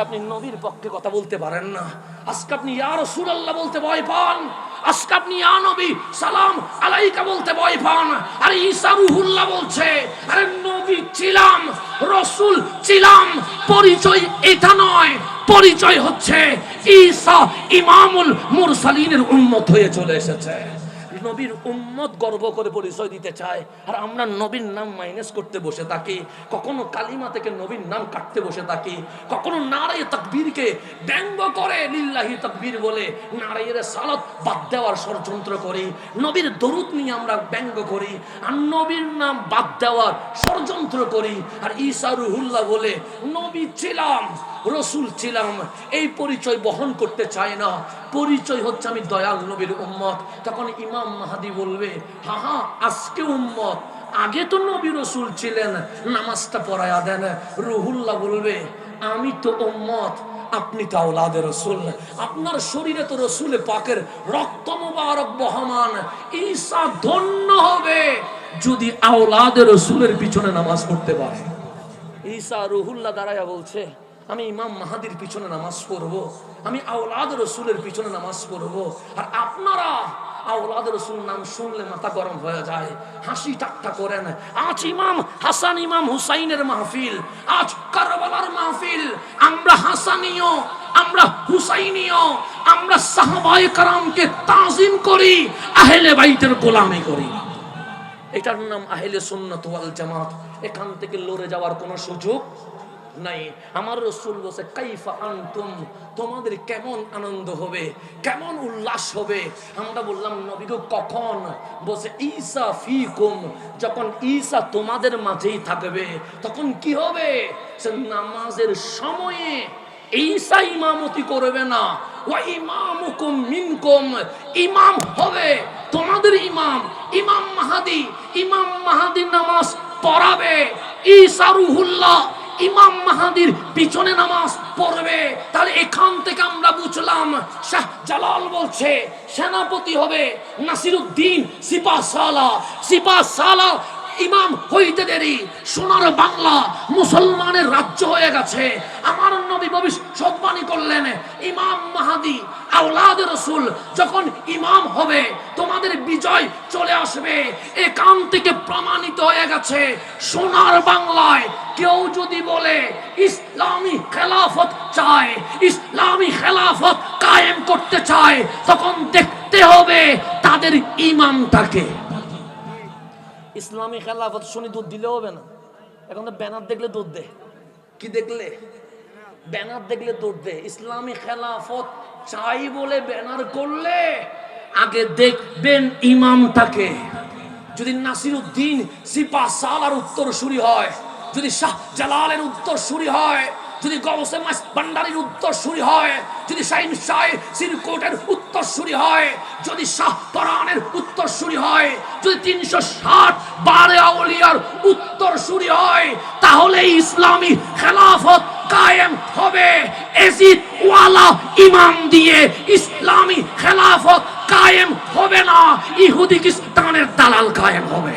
আপনি নবীর পক্ষে কথা বলতে পারেন না। আজকে আপনি বলতে ভয় পান। আজকে আপনি সালাম আলাইকা বলতে ভয় পান। আরে বলছে, আরে নবী ছিলাম ছিলাম, পরিচয় এটা নয়। পরিচয় হচ্ছে ঈসা ইমামুল মুরসালিনের উম্মত হয়ে চলে এসেছে। নবীর উম্মত গর্ব করে পরিচয় দিতে চায়। আর আমরা নবীর নাম মাইনাস করতে বসে থাকি। কখনো কালিমা থেকে নবীর নাম কাটতে বসে থাকি। কখনো নারায় তাকবীরকে ব্যঙ্গ করে লিল্লাহি তাকবীর বলে নারায়ের সালত বাদ দেওয়ার ষড়যন্ত্র করি। নবীর দরুদ নিয়ে আমরা ব্যঙ্গ করি। আর নবীর নাম বাদ দেওয়ার ষড়যন্ত্র করি। আর ঈসা রুহুল্লাহ বলে, নবী ছিলাম, রসুল ছিলাম। এই পরিচয় বহন করতে চায় না। পরিচয় হচ্ছে আমি দয়াল নবীর উম্মত। তখন ইমাম মাহাদি বলবে, হা হা, আজকে উম্মত, আগে তো নবী রসুল ছিলেন, নামাজটা পড়ায়া দেন। রুহুল্লাহ বলবে, আমি তো উম্মত, আপনি তো আওলাদে রসুল। আপনার শরীরে তো রসুল পাকের রক্ত মুবারক বহমান। ঈসা ধন্য হবে যদি আওলাদে রসুলের পিছনে নামাজ পড়তে পারে। ঈসা রুহুল্লাহ দাঁড়ায়া বলছে, আমি ইমাম মাহাদির পিছনে নামাজ পড়ব, আমি আওলাদ রসুলের পিছনে নামাজ পড়ব। আর আপনারা আওলাদ নাম শুনলে গরম যায়, হাসি ইমাম হাসান ইমাম হুসাইনের মাহফিল মাহফিল। আমরা আমরা হুসাইনীয়, আমরা তাজিম করি, আহলে করি। এটার নাম আহলে সুন্নত জামাত। এখান থেকে লড়ে যাওয়ার কোনো সুযোগ নাই। আমার রসুল বসে কাইফা আনতুম, তোমাদের কেমন আনন্দ হবে? কেমন উল্লাস হবে? আমরা বললাম কখন? ঈসা যখন ঈসা তোমাদের মাঝেই থাকবে, তখন কি হবে? সে নামাজের সময়ে ঈসা ইমামতি করবে না। ওয়া ইমামুকুম মিনকুম, ইমাম হবে তোমাদের ইমাম। ইমাম মাহাদি ইমাম মাহাদি নামাজ পড়াবে। ঈসা রুহুল্লাহ ইমাম মাহাদির পিছনে নামাজ পড়বে। তাহলে এখান থেকে আমরা বুঝলাম, শাহ জালাল বলছে, সেনাপতি হবে নাসিরুদ্দিন সিপাহ সালা সিপাহ সালা ইমাম হইতে দেরি। সোনার বাংলা মুসলমানের রাজ্য হয়ে গেছে। আমার নবী ভবিষ্যৎবাণী করলেন, ইমাম মাহাদি, আওলাদ রসুল, যখন ইমাম হবে, তোমাদের বিজয় চলে আসবে। এখান থেকে প্রমাণিত হয়ে গেছে, সোনার বাংলায় কেউ যদি বলে, ইসলামী খেলাফত চায়, ইসলামী খেলাফত কায়েম করতে চায় তখন দেখতে হবে তাদের ইমামটাকে ইসলামী খেলাফত শুনি দুধ দিলে হবে না। এখন তো ব্যানার দেখলে দুধ দে। কি দেখলে? ব্যানার দেখলে দুধ দে। ইসলামী খেলাফত চাই বলে ব্যানার করলে আগে দেখবেন ইমামটাকে যদি নাসির উদ্দিন সিপা সালার উত্তর সুরি হয়, যদি শাহ জালালের উত্তর সুরি হয় যদি গৌসে মাস ভান্ডারির উত্তর সুরি হয়, যদি শাহিন শাহ সিরকোটের উত্তর সুরি হয়, যদি শাহ পরানের উত্তর সুরি হয়, যদি তিনশো ষাট বারে আউলিয়ার উত্তর সুরি হয় তাহলে ইসলামী খেলাফত কায়েম হবে। এজিদ ওয়ালা ইমাম দিয়ে ইসলামী খেলাফত কায়েম হবে না, ইহুদি খ্রিস্টানের দালাল কায়েম হবে।